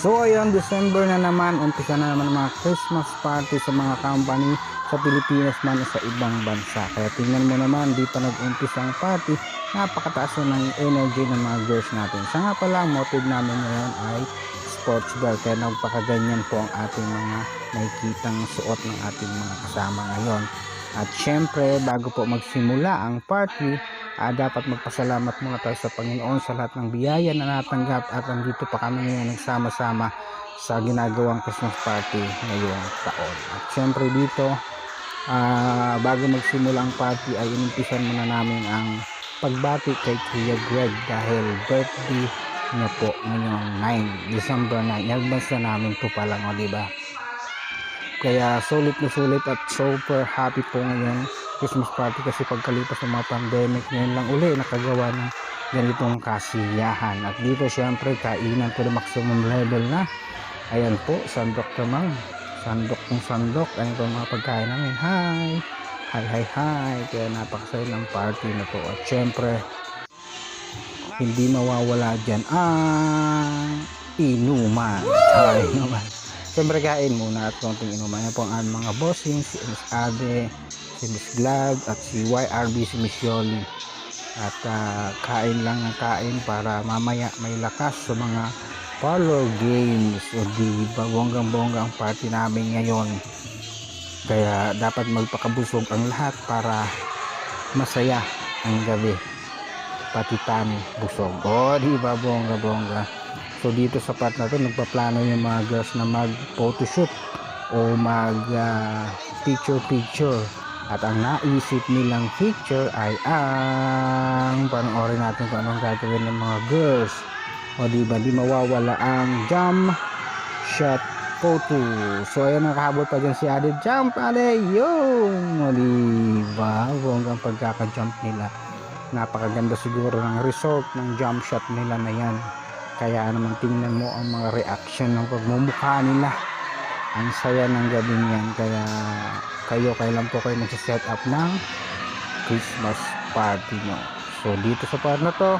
So ayun, December na naman, umpisa na naman mga Christmas party sa mga company sa Pilipinas man o sa ibang bansa. Kaya tingnan mo naman, di pa nag-umpisa ang party, napakataas na ng energy ng mga girls natin. Sa nga pala, motive namin ngayon ay sports bra. Kaya nagpakaganyan po ang ating mga nakikitang suot ng ating mga kasama ngayon. At syempre, bago po magsimula ang party, ah, dapat magpasalamat muna tayo sa Panginoon sa lahat ng biyaya na natanggap at andito pa kami ngayon nagsama-sama sa ginagawang Christmas party ngayong taon. At syempre dito, ah, bago magsimula ang party ay inumpisan muna namin ang pagbati kay Kuya Greg dahil birthday niya po ngayong 9, December 9. Advance na namin to pa lang, o diba? Kaya sulit na sulit at super happy po ngayon Christmas party kasi pagkalipas ng mga pandemic ngayon lang uli nakagawa ng ganitong kasiyahan. At dito syempre kainan to the maximum level na. Ayan po sandok naman sandok ng sandok. Ayan po mga pagkain namin. Hi! Hi hi hi! Kaya napakasaya ng party na to at syempre hindi mawawala dyan ang inuman. Ay naman Siyempre kain muna at konting inuman. Yan po ang mga bossing, si Miss Ade, si Miss Glad at si YRB si Miss Yoli. At ah, kain lang ng kain para mamaya may lakas sa mga parlor games o di bonggang bongga ang party namin ngayon. Kaya dapat magpakabusog ang lahat para masaya ang gabi. Pati tani busog. O di ba bongga bongga. So dito sa part na to nagpaplano yung mga girls na mag photoshoot o mag ah, picture picture at ang naisip nilang picture ay ang panoorin natin kung anong gagawin ng mga girls. O di ba di mawawala ang jump shot photo. So ayun nakahabol pa dyan si Ade. Jump Ade! Yung o di ba? Bonggang pagkaka-jump nila. Napakaganda siguro ng result ng jump shot nila na yan kaya naman tingnan mo ang mga reaction ng pagmumukha nila. Ang saya ng gabi niyan kaya kayo kailan po kayo magsiset up ng Christmas party nyo? So dito sa part na to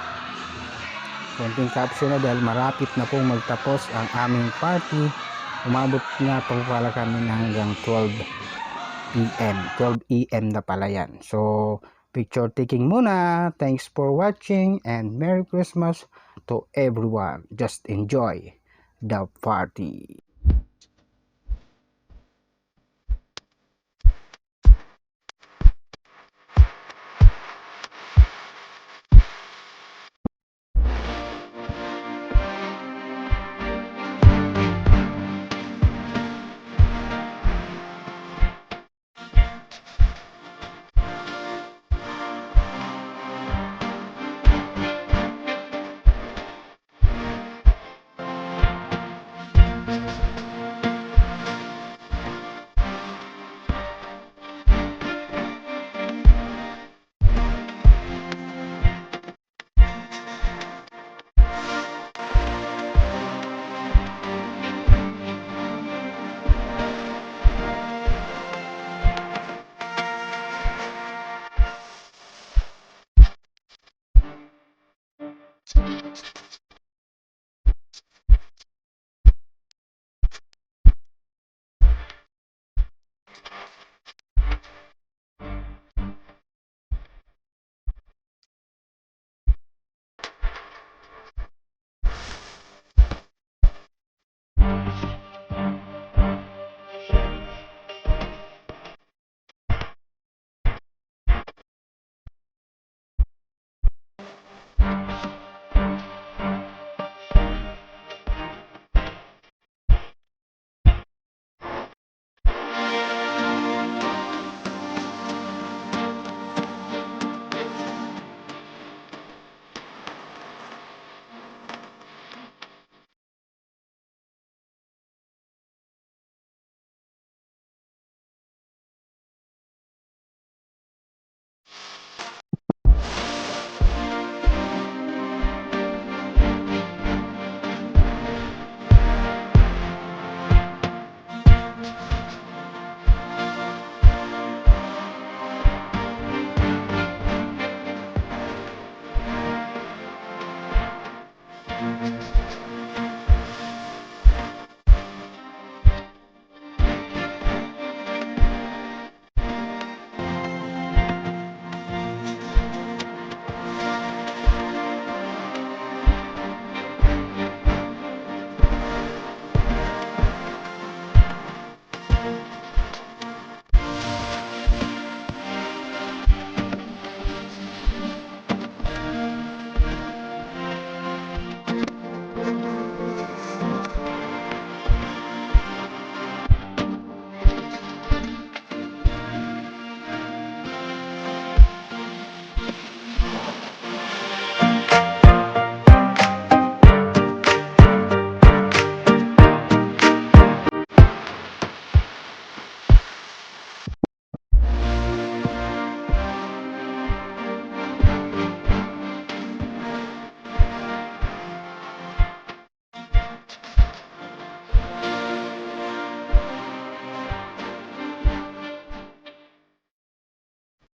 konting caption na dahil marapit na pong magtapos ang aming party. Umabot nga po kami hanggang 12 p.m. 12 a.m. na pala yan. So picture taking muna. Thanks for watching and Merry Christmas to everyone. Just enjoy the party.